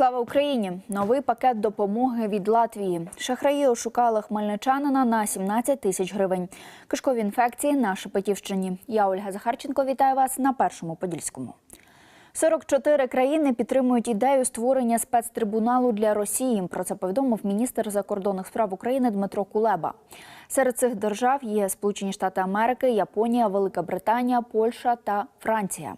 Слава Україні! Новий пакет допомоги від Латвії. Шахраї ошукали хмельничанина на 17 тисяч гривень. Кишкові інфекції на Шепетівщині. Я Ольга Захарченко вітаю вас на першому подільському. 44 країни підтримують ідею створення спецтрибуналу для Росії. Про це повідомив міністр закордонних справ України Дмитро Кулеба. Серед цих держав є Сполучені Штати Америки, Японія, Велика Британія, Польща та Франція.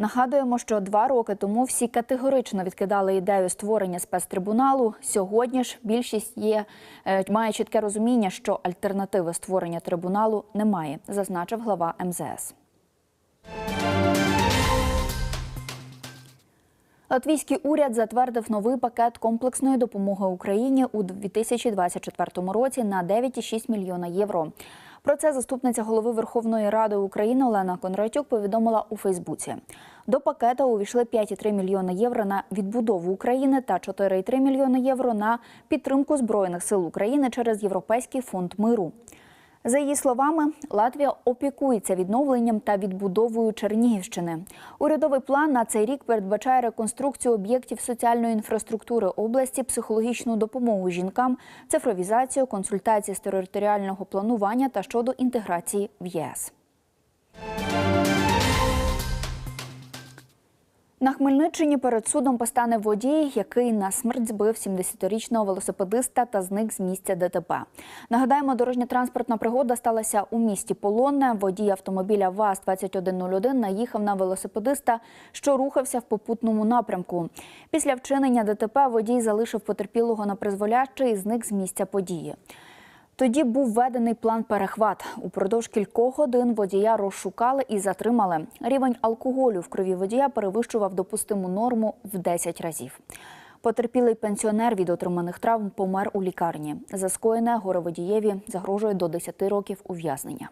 Нагадуємо, що два роки тому всі категорично відкидали ідею створення спецтрибуналу. Сьогодні ж більшість є е, має чітке розуміння, що альтернативи створення трибуналу немає, зазначив глава МЗС. Латвійський уряд затвердив новий пакет комплексної допомоги Україні у 2024 році на 9,6 мільйона євро. Про це заступниця голови Верховної Ради України Олена Кондратюк повідомила у Фейсбуці. До пакета увійшли 5,3 мільйона євро на відбудову України та 4,3 мільйони євро на підтримку збройних сил України через Європейський фонд миру. За її словами, Латвія опікується відновленням та відбудовою Чернігівщини. Урядовий план на цей рік передбачає реконструкцію об'єктів соціальної інфраструктури області, психологічну допомогу жінкам, цифровізацію, консультації з територіального планування та щодо інтеграції в ЄС. На Хмельниччині перед судом постане водій, який на смерть збив 70-річного велосипедиста та зник з місця ДТП. Нагадаємо, дорожньо-транспортна пригода сталася у місті Полонне. Водій автомобіля ВАЗ-2101 наїхав на велосипедиста, що рухався в попутному напрямку. Після вчинення ДТП водій залишив потерпілого на призволяще і зник з місця події. Тоді був введений план перехват. Упродовж кількох годин водія розшукали і затримали. Рівень алкоголю в крові водія перевищував допустиму норму в 10 разів. Потерпілий пенсіонер від отриманих травм помер у лікарні. За скоєне горе водієві загрожує до 10 років ув'язнення.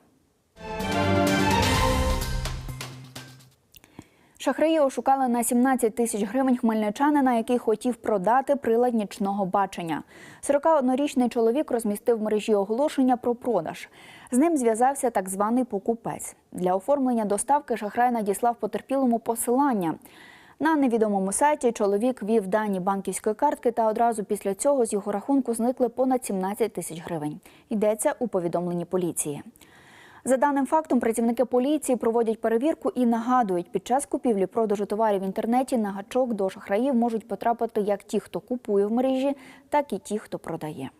Шахраї ошукали на 17 тисяч гривень хмельничанина, який хотів продати прилад нічного бачення. 41-річний чоловік розмістив в мережі оголошення про продаж. З ним зв'язався так званий покупець. Для оформлення доставки шахрай надіслав потерпілому посилання. На невідомому сайті чоловік вів дані банківської картки, та одразу після цього з його рахунку зникли понад 17 тисяч гривень. Йдеться у повідомленні поліції. За даним фактом, працівники поліції проводять перевірку і нагадують, під час купівлі продажу товарів в інтернеті на гачок до шахраїв можуть потрапити як ті, хто купує в мережі, так і ті, хто продає.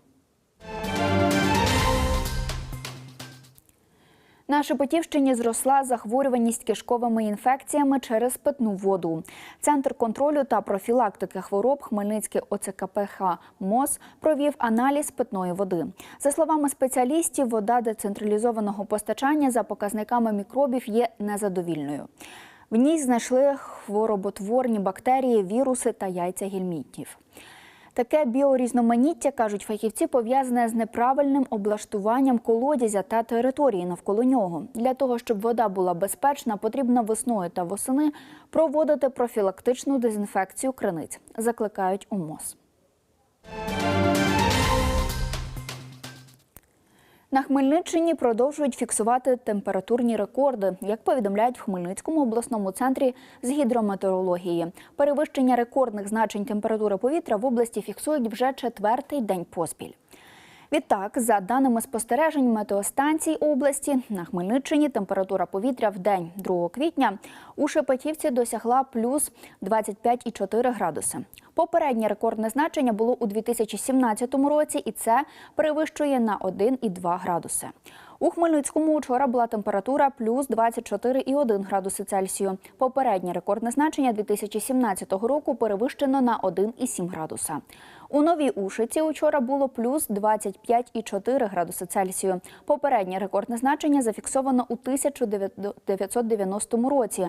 На Шепетівщині зросла захворюваність кишковими інфекціями через питну воду. Центр контролю та профілактики хвороб Хмельницький ОЦКПХ МОЗ провів аналіз питної води. За словами спеціалістів, вода децентралізованого постачання за показниками мікробів є незадовільною. В ній знайшли хвороботворні бактерії, віруси та яйця гельмінтів. Таке біорізноманіття, кажуть фахівці, пов'язане з неправильним облаштуванням колодязя та території навколо нього. Для того, щоб вода була безпечна, потрібно весною та восени проводити профілактичну дезінфекцію криниць, закликають у МОЗ. На Хмельниччині продовжують фіксувати температурні рекорди, як повідомляють в Хмельницькому обласному центрі з гідрометеорології. Перевищення рекордних значень температури повітря в області фіксують вже четвертий день поспіль. Відтак, за даними спостережень метеостанцій області, на Хмельниччині температура повітря в день 2 квітня у Шепетівці досягла плюс 25,4 градуси. Попереднє рекордне значення було у 2017 році, і це перевищує на 1,2 градуси. У Хмельницькому вчора була температура плюс 24,1 градуси Цельсію. Попереднє рекордне значення 2017 року перевищено на 1,7 градуса. У Новій Ушиці учора було плюс 25,4 градуси Цельсію. Попереднє рекордне значення зафіксовано у 1990 році.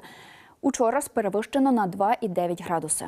Учора перевищено на 2,9 градуси.